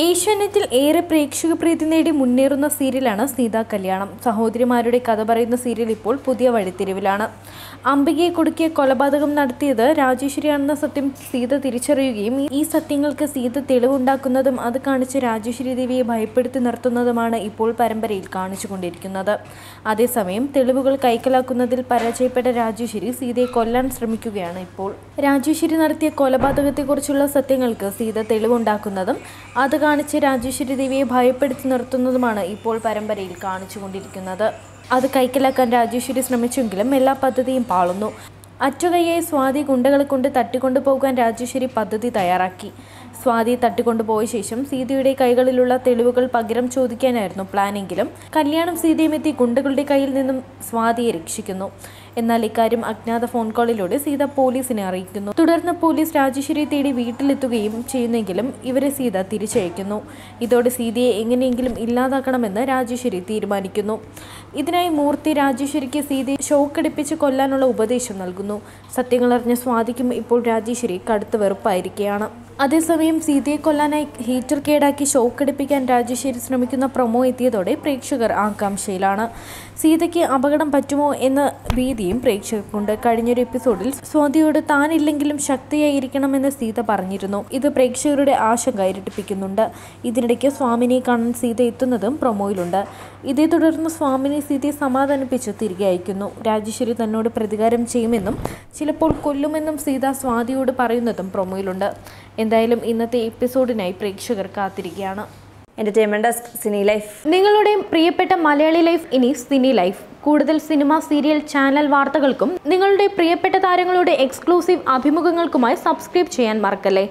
ഏഷ്യാനെറ്റിൽ ഏറെ പ്രേക്ഷക പ്രീതി നേടി മുന്നേറുന്ന സീരിയലാണ് സീതാ കല്യാണം. സഹോദരിമാരുടെ കഥ പറയുന്ന സീരിയൽ ഇപ്പോൾ പുതിയ വഴിത്തിരിവിലാണ്. അംബികയെ കൊടുക്കിയ കൊലപാതകം നടത്തിയത് രാജേശ്വരിയാണെന്ന സത്യം സീത തിരിച്ചറിയുകയും ഈ സത്യങ്ങൾക്ക് സീത തെളിവുണ്ടാക്കുന്നതും അത് കാണിച്ച് രാജേശ്വരി ദേവിയെ ഭയപ്പെടുത്തി നിർത്തുന്നതുമാണ് ഇപ്പോൾ പരമ്പരയിൽ കാണിച്ചുകൊണ്ടിരിക്കുന്നത്. അതേസമയം തെളിവുകൾ കൈക്കലാക്കുന്നതിൽ പരാജയപ്പെട്ട രാജേശ്വരി സീതയെ കൊല്ലാൻ ശ്രമിക്കുകയാണ് ഇപ്പോൾ. രാജേശ്വരി നടത്തിയ കൊലപാതകത്തെക്കുറിച്ചുള്ള സത്യങ്ങൾക്ക് സീത തെളിവുണ്ടാക്കുന്നതും അത് കാണിച്ച് രാജേശ്വരി ദേവിയെ ഭയപ്പെടുത്തി നിർത്തുന്നതുമാണ് ഇപ്പോൾ പരമ്പരയിൽ കാണിച്ചുകൊണ്ടിരിക്കുന്നത്. അത് കൈക്കലാക്കാൻ രാജേശ്വരി ശ്രമിച്ചെങ്കിലും എല്ലാ പദ്ധതിയും പാളുന്നു. അറ്റുകയ്യെ സ്വാതി ഗുണ്ടകളെ കൊണ്ട് തട്ടിക്കൊണ്ടു പോകാൻ രാജേശ്വരി പദ്ധതി തയ്യാറാക്കി. സ്വാതി തട്ടിക്കൊണ്ടുപോയ ശേഷം സീതയുടെ കൈകളിലുള്ള തെളിവുകൾ പകരം ചോദിക്കാനായിരുന്നു പ്ലാനെങ്കിലും കല്യാണം സീതയും എത്തി ഗുണ്ടകളുടെ കയ്യിൽ നിന്നും സ്വാതിയെ രക്ഷിക്കുന്നു. എന്നാൽ ഇക്കാര്യം അജ്ഞാത ഫോൺ കോളിലൂടെ സീത പോലീസിനെ അറിയിക്കുന്നു. തുടർന്ന് പോലീസ് രാജേശ്വരിയെ തേടി വീട്ടിലെത്തുകയും ചെയ്യുന്നെങ്കിലും ഇവരെ സീത തിരിച്ചയക്കുന്നു. ഇതോടെ സീതയെ എങ്ങനെയെങ്കിലും ഇല്ലാതാക്കണമെന്ന് രാജേശ്വരി തീരുമാനിക്കുന്നു. ഇതിനായി മൂർത്തി രാജേശ്വരിക്ക് സീതയെ ഷോക്കടിപ്പിച്ച് കൊല്ലാനുള്ള ഉപദേശം നൽകുന്നു. സത്യങ്ങളറിഞ്ഞ സ്വാതിക്കും ഇപ്പോൾ രാജേശ്വരി കടുത്ത വെറുപ്പായിരിക്കുകയാണ്. അതേസമയം സീതയെ കൊല്ലാനായി ഹീറ്റർ കേടാക്കി ഷോക്കടിപ്പിക്കാൻ രാജശ്ശേരി ശ്രമിക്കുന്ന പ്രൊമോ എത്തിയതോടെ പ്രേക്ഷകർ ആകാംക്ഷയിലാണ്. സീതയ്ക്ക് അപകടം പറ്റുമോ എന്ന ഭീതിയും പ്രേക്ഷകർക്കുണ്ട്. കഴിഞ്ഞൊരു എപ്പിസോഡിൽ സ്വാതിയോട് താനില്ലെങ്കിലും ശക്തിയായിരിക്കണമെന്ന് സീത പറഞ്ഞിരുന്നു. ഇത് പ്രേക്ഷകരുടെ ആശങ്ക ഇരട്ടിപ്പിക്കുന്നുണ്ട്. ഇതിനിടയ്ക്ക് സ്വാമിനെ കാണാൻ സീത എത്തുന്നതും പ്രൊമോയിലുണ്ട്. ഇതേ തുടർന്ന് സ്വാമിനെ സീതയെ സമാധാനിപ്പിച്ച് തിരികെ അയക്കുന്നു. രാജേശ്വരി തന്നോട് പ്രതികാരം ചെയ്യുമെന്നും ചിലപ്പോൾ കൊല്ലുമെന്നും സീത സ്വാതിയോട് പറയുന്നതും പ്രൊമോയിലുണ്ട്. എന്തായാലും ഇന്നത്തെ എപ്പിസോഡിനായി പ്രേക്ഷകർ കാത്തിരിക്കുകയാണ്. എന്റർടൈൻമെന്റ് ഡെസ്ക് സിനി ലൈഫ് നിങ്ങളുടെ പ്രിയപ്പെട്ട മലയാളി ലൈഫ് ഇനി സിനി ലൈഫ്. കൂടുതൽ സിനിമ സീരിയൽ ചാനൽ വാർത്തകൾക്കും നിങ്ങളുടെ പ്രിയപ്പെട്ട താരങ്ങളുടെ എക്സ്ക്ലൂസീവ് അഭിമുഖങ്ങൾക്കുമായി സബ്സ്ക്രൈബ് ചെയ്യാൻ മറക്കല്ലേ?